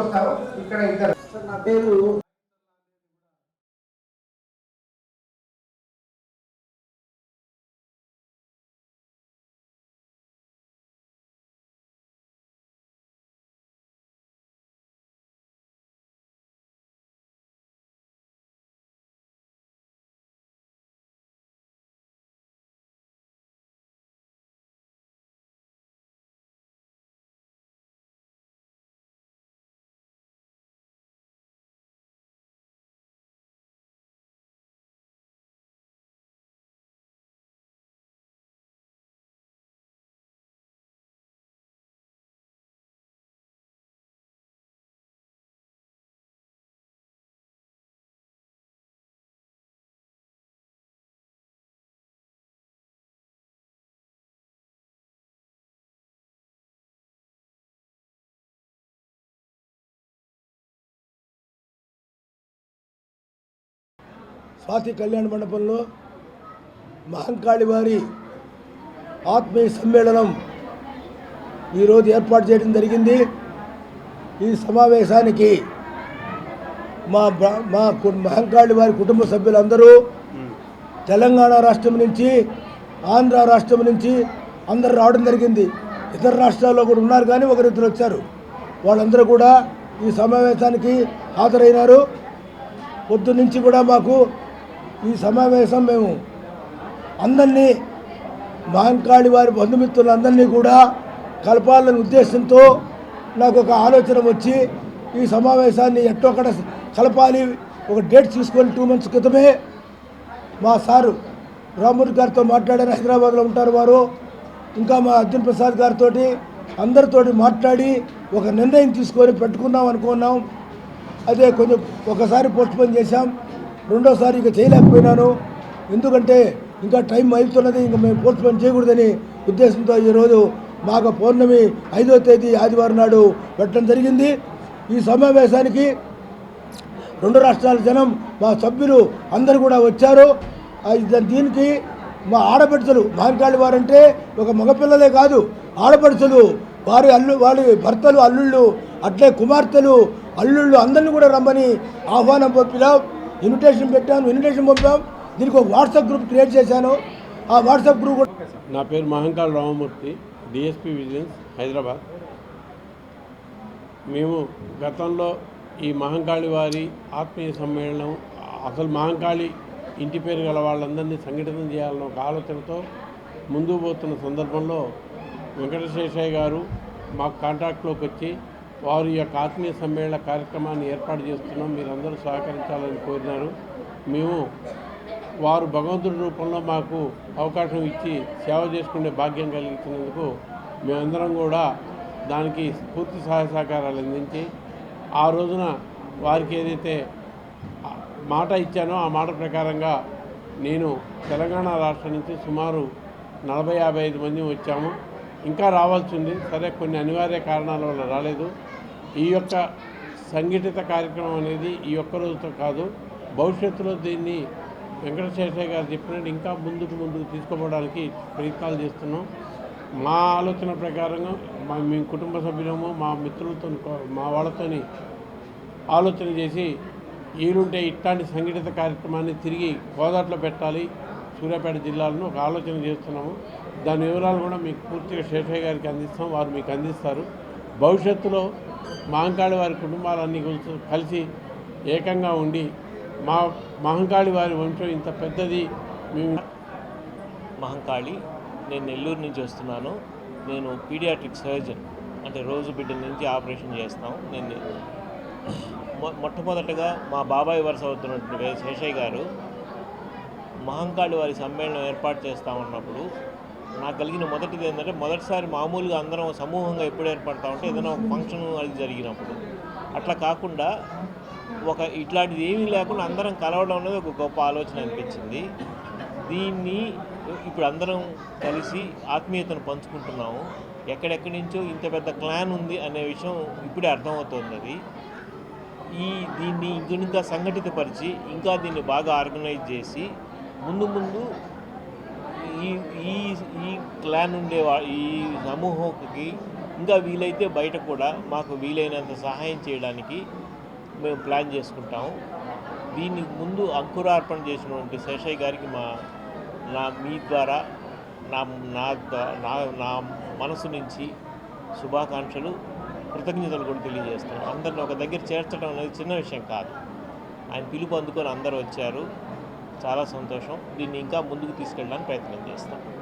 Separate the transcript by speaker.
Speaker 1: వస్తారు. ఇక్కడ ఇద్దరు.
Speaker 2: సార్ నా పేరు
Speaker 3: స్వాతి కళ్యాణ మండపంలో మహంకాళి వారి ఆత్మీయ సమ్మేళనం ఈరోజు ఏర్పాటు చేయడం జరిగింది. ఈ సమావేశానికి మా బ్ర- మా మహంకాళి వారి కుటుంబ సభ్యులందరూ తెలంగాణ రాష్ట్రం నుంచి ఆంధ్ర రాష్ట్రం నుంచి అందరు రావడం జరిగింది. ఇతర రాష్ట్రాల్లో కూడా ఉన్నారు కానీ ఒకరిద్దరు వచ్చారు. వాళ్ళందరూ కూడా ఈ సమావేశానికి హాజరైనారు. పొద్దు నుంచి కూడా మాకు ఈ సమావేశం మేము అందరినీ మాంకాళి వారి బంధుమిత్రులందరినీ కూడా కలపాలని ఉద్దేశంతో నాకు ఒక ఆలోచన వచ్చి ఈ సమావేశాన్ని ఎట్టొక్కడ కలపాలి ఒక డేట్ తీసుకొని టూ మంత్స్ క్రితమే. మా సారు రామూరి గారితో మాట్లాడారు హైదరాబాద్లో ఉంటారు వారు. ఇంకా మా అర్జున్ ప్రసాద్ గారితో అందరితో మాట్లాడి ఒక నిర్ణయం తీసుకొని పెట్టుకుందాం అనుకున్నాం. అదే కొంచెం ఒకసారి పోస్ట్పోన్ చేశాం. రెండోసారి ఇక చేయలేకపోయినాను. ఎందుకంటే ఇంకా టైం అయితున్నది ఇంకా మేము పోస్ట్ పోన్ చేయకూడదని ఉద్దేశంతో ఈరోజు మాఘ పౌర్ణమి ఐదో తేదీ ఆదివారం నాడు పెట్టడం జరిగింది. ఈ సమావేశానికి రెండు రాష్ట్రాల జనం మా సభ్యులు అందరూ కూడా వచ్చారు. దీనికి మా ఆడపడుచులు మహంకాళి వారంటే ఒక మగపిల్లలే కాదు ఆడపడుచులు వారి అల్లు వారి భర్తలు అల్లుళ్ళు అట్లే కుమార్తెలు అల్లుళ్ళు అందరిని కూడా రమ్మని ఆహ్వానం పంపిలా ఇన్విటేషన్ పెట్టాను ఇన్విటేషన్ పంపాం. దీనికి ఒక వాట్సాప్ గ్రూప్ క్రియేట్ చేశాను. ఆ వాట్సాప్ గ్రూప్ కూడా
Speaker 4: నా పేరు మహంకాళ రామమూర్తి డిఎస్పి విజిలెన్స్ హైదరాబాద్. మేము గతంలో ఈ మహంకాళి వారి ఆత్మీయ సమ్మేళనం అసలు మహంకాళి ఇంటి పేరు గల వాళ్ళందరినీ సంఘటన చేయాలన్న ఒక ఆలోచనతో ముందుకు పోతున్న సందర్భంలో వెంకటశేషయ్య గారు మాకు కాంటాక్ట్లోకి వచ్చి వారు ఈ యొక్క ఆత్మీయ సమ్మేళన కార్యక్రమాన్ని ఏర్పాటు చేస్తున్నాం. మీరందరూ సహకరించాలని కోరినారు. మేము వారు భగవంతుడి రూపంలో మాకు అవకాశం ఇచ్చి సేవ చేసుకునే భాగ్యం కలిగించినందుకు మేమందరం కూడా దానికి పూర్తి సహాయ సహకారాలు అందించి ఆ రోజున వారికి ఏదైతే మాట ఇచ్చానో ఆ మాట ప్రకారంగా నేను తెలంగాణ రాష్ట్రం నుంచి సుమారు నలభై యాభై ఐదు మంది వచ్చాము. ఇంకా రావాల్సి ఉంది. సరే కొన్ని అనివార్య కారణాల వల్ల రాలేదు. ఈ యొక్క సంఘటిత కార్యక్రమం అనేది ఈ ఒక్క రోజుతో కాదు భవిష్యత్తులో దీన్ని వెంకటశేషయ్య గారు చెప్పినట్టు ఇంకా ముందుకు ముందుకు తీసుకోవడానికి ప్రయత్నాలు చేస్తున్నాం. మా ఆలోచన ప్రకారంగా మా మేము కుటుంబ సభ్యులము మా మిత్రులతో మా వాళ్ళతోని ఆలోచన చేసి ఈలుంటే ఇట్లాంటి సంఘటిత కార్యక్రమాన్ని తిరిగి గోదాట్లో పెట్టాలి సూర్యాపేట జిల్లాలను ఒక ఆలోచన చేస్తున్నాము. దాని వివరాలు కూడా మీకు పూర్తిగా శేషయ్య గారికి అందిస్తాం వారు మీకు అందిస్తారు. భవిష్యత్తులో మహంకాళి వారి కుటుంబాలన్నీ కలిసి కలిసి ఏకంగా ఉండి మా మహంకాళి వారి వంశం ఇంత పెద్దది మేము
Speaker 5: మహంకాళి నేను నెల్లూరు నుంచి వస్తున్నాను. నేను పీడియాట్రిక్ సర్జన్ అంటే రోజు బిడ్డల నుంచి ఆపరేషన్ చేస్తాం. నేను మొ- మొట్టమొదటగా మా బాబాయ్ వరుస అవుతున్నటువంటి శేషయ్య గారు మహంకాళి వారి సమ్మేళనం ఏర్పాటు చేస్తా ఉన్నప్పుడు నాకు కలిగిన మొదటిది ఏంటంటే మొదటిసారి మామూలుగా అందరం సమూహంగా ఎప్పుడు ఏర్పడతా ఉంటే ఏదైనా ఒక ఫంక్షన్ అది జరిగినప్పుడు. అట్లా కాకుండా ఒక ఇట్లాంటిది ఏమీ లేకుండా అందరం కలవడం అనేది ఒక గొప్ప ఆలోచన అనిపించింది. దీన్ని ఇప్పుడు అందరం కలిసి ఆత్మీయతను పంచుకుంటున్నాము. ఎక్కడెక్కడి నుంచో ఇంత పెద్ద క్లాన్ ఉంది అనే విషయం ఇప్పుడే అర్థమవుతుంది అది. ఈ దీన్ని ఇంకా సంఘటితపరిచి ఇంకా దీన్ని బాగా ఆర్గనైజ్ చేసి ముందు ముందు ఈ ఈ క్లాన్ ఉండే ఈ సమూహంకి ఇంకా వీలైతే బయట కూడా మాకు వీలైనంత సహాయం చేయడానికి మేము ప్లాన్ చేసుకుంటాము. దీనికి ముందు అంకురార్పణ చేసినటువంటి శేషయ్య గారికి మా నా మీ ద్వారా నా నా నా నా మనసు నుంచి శుభాకాంక్షలు కృతజ్ఞతలు కూడా తెలియజేస్తాను అందరిని ఒక దగ్గర చేర్చడం అనేది చిన్న విషయం కాదు. ఆయన పిలుపు అందుకొని అందరూ వచ్చారు. చాలా సంతోషం. దీన్ని ఇంకా ముందుకు తీసుకెళ్ళడానికి ప్రయత్నం చేస్తాం.